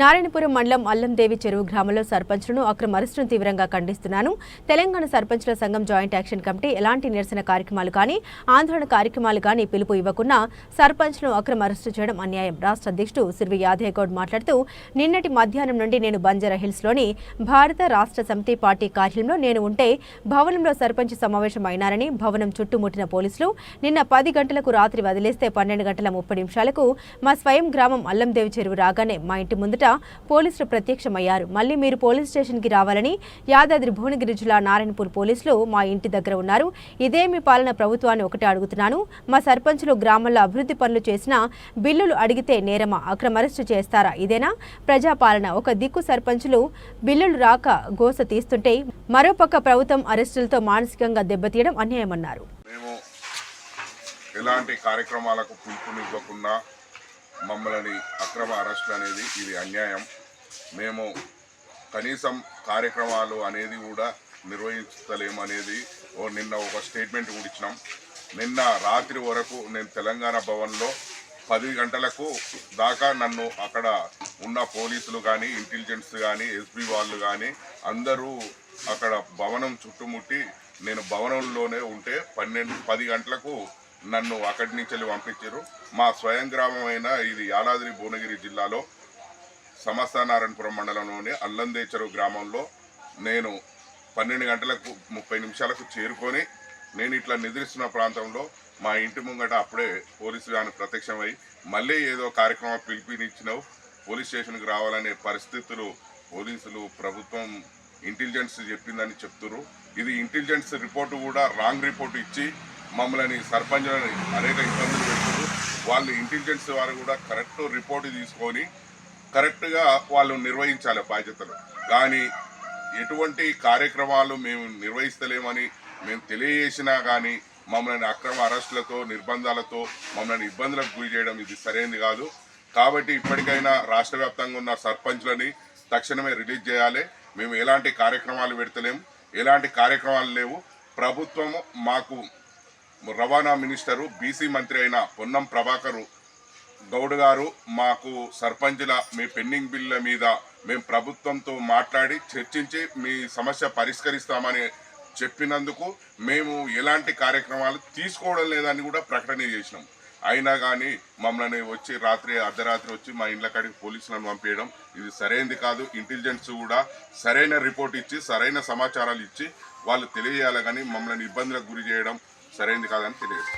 నారాయణపురం మండలం అల్లందేవి చెరువు గ్రామంలో సర్పంచ్లను అక్రమ అరెస్టును తీవ్రంగా ఖండిస్తున్నాను. తెలంగాణ సర్పంచ్ల సంఘం జాయింట్ యాక్షన్ కమిటీ ఎలాంటి నిరసన కార్యక్రమాలు కానీ ఆందోళన కార్యక్రమాలు కానీ పిలుపు ఇవ్వకుండా సర్పంచ్ను అక్రమ అరెస్టు చేయడం అన్యాయం. రాష్ట్ర అధ్యక్షుడు సిర్వి యాదయ్య గౌడ్ మాట్లాడుతూ నిన్నటి మధ్యాహ్నం నుండి నేను బంజారా హిల్స్లోని భారత రాష్ట్ర సమితి పార్టీ కార్యాలయంలో నేను ఉంటే భవనంలో సర్పంచ్ సమావేశం అయినారని భవనం చుట్టుముట్టిన పోలీసులు నిన్న పది గంటలకు రాత్రి వదిలేస్తే పన్నెండు గంటల ముప్పై నిమిషాలకు మా స్వయం గ్రామం అల్లందేవి చెరువు రాగానే మా ఇంటి ముందుట పోలీసులు ప్రత్యక్షమయ్యారు. మళ్ళీ మీరు పోలీస్ స్టేషన్కి రావాలని యాదాద్రి భువనగిరి జిల్లా నారాయణపూర్ పోలీసులు మా ఇంటి దగ్గర ఉన్నారు. ఇదే మీ పాలన ప్రభుత్వాన్ని ఒకటే అడుగుతున్నాను. మా సర్పంచులు గ్రామంలో అభివృద్ధి పనులు చేసినా బిల్లులు అడిగితే నేరమా అక్రమ అరెస్టు చేస్తారా? ఇదేనా? ప్రజాపాలన ఒక దిక్కు సర్పంచులు బిల్లులు రాక గోస తీస్తుంటే మరోపక్క ప్రభుత్వం అరెస్టులతో మానసికంగా దెబ్బతీయడం అన్యాయమన్నారు. ఎలాంటి కార్యక్రమాలకు పిలుపునివ్వకుండా మమ్మల్ని అక్రమ అరెస్ట్ అనేది ఇది అన్యాయం. మేము కనీసం కార్యక్రమాలు అనేది కూడా నిర్వహించలేము అనేది ఓ నిన్న ఒక స్టేట్మెంట్ కూడా ఇచ్చినాం. నిన్న రాత్రి వరకు నేను తెలంగాణ భవన్లో పది గంటలకు దాకా నన్ను అక్కడ ఉన్న పోలీసులు కానీ ఇంటెలిజెన్స్ కానీ ఎస్పీ వాళ్ళు కానీ అందరూ అక్కడ భవనం చుట్టుముట్టి నేను భవనంలోనే ఉంటే పన్నెండు పది గంటలకు నన్ను అక్కడి నుంచి వెళ్ళి పంపించారు. మా స్వయం గ్రామమైన ఇది యాదాద్రి భువనగిరి జిల్లాలో సమస్త నారాయణపురం మండలంలోని అల్లందేచరు గ్రామంలో నేను పన్నెండు గంటలకు ముప్పై నిమిషాలకు చేరుకొని నేను ఇట్లా నిద్రిస్తున్న ప్రాంతంలో మా ఇంటి ముంగట అప్పుడే పోలీసు కానీ ప్రత్యక్షమై మళ్ళీ ఏదో కార్యక్రమం పిలిపినిచ్చినావు. పోలీస్ స్టేషన్కి రావాలనే పరిస్థితులు పోలీసులు ప్రభుత్వం ఇంటెలిజెన్స్ చెప్పిందని చెప్తున్నారు ఇది ఇంటెలిజెన్స్ రిపోర్టు కూడా రాంగ్ రిపోర్ట్ ఇచ్చి మమ్మల్ని సర్పంచులని అనేక ఇబ్బందులు పెడుతున్నారు. వాళ్ళు ఇంటెలిజెన్స్ వారు కూడా కరెక్ట్ రిపోర్ట్ తీసుకొని కరెక్ట్గా వాళ్ళు నిర్వహించాలి బాధ్యతలు. కానీ ఎటువంటి కార్యక్రమాలు మేము నిర్వహిస్తలేమని మేము తెలియజేసినా కానీ మమ్మల్ని అక్రమ అరెస్టులతో నిర్బంధాలతో మమ్మల్ని ఇబ్బందులకు గురి చేయడం ఇది సరైనది కాదు. కాబట్టి ఇప్పటికైనా రాష్ట్ర వ్యాప్తంగా ఉన్న సర్పంచ్లని తక్షణమే రిలీజ్ చేయాలి. మేము ఎలాంటి కార్యక్రమాలు పెడతలేము ఎలాంటి కార్యక్రమాలు లేవు. ప్రభుత్వము మాకు రవాణా మినిస్టరు బీసీ మంత్రి అయిన పొన్నం ప్రభాకరు గౌడ్ గారు మాకు సర్పంచుల మీ పెండింగ్ బిల్ల మీద మేము ప్రభుత్వంతో మాట్లాడి చర్చించి మీ సమస్య పరిష్కరిస్తామని చెప్పినందుకు మేము ఎలాంటి కార్యక్రమాలు తీసుకోవడం లేదని కూడా ప్రకటన చేసినాం. అయినా కానీ మమ్మల్ని వచ్చి రాత్రి అర్ధరాత్రి వచ్చి మా ఇండ్ల కాడికి పోలీసులను పంపించడం ఇది సరైనది కాదు. ఇంటెలిజెన్స్ కూడా సరైన రిపోర్ట్ ఇచ్చి సరైన సమాచారాలు ఇచ్చి వాళ్ళు తెలియజేయాలి కానీ మమ్మల్ని ఇబ్బందులకు గురి చేయడం సరైనది కాదని తెలియదు.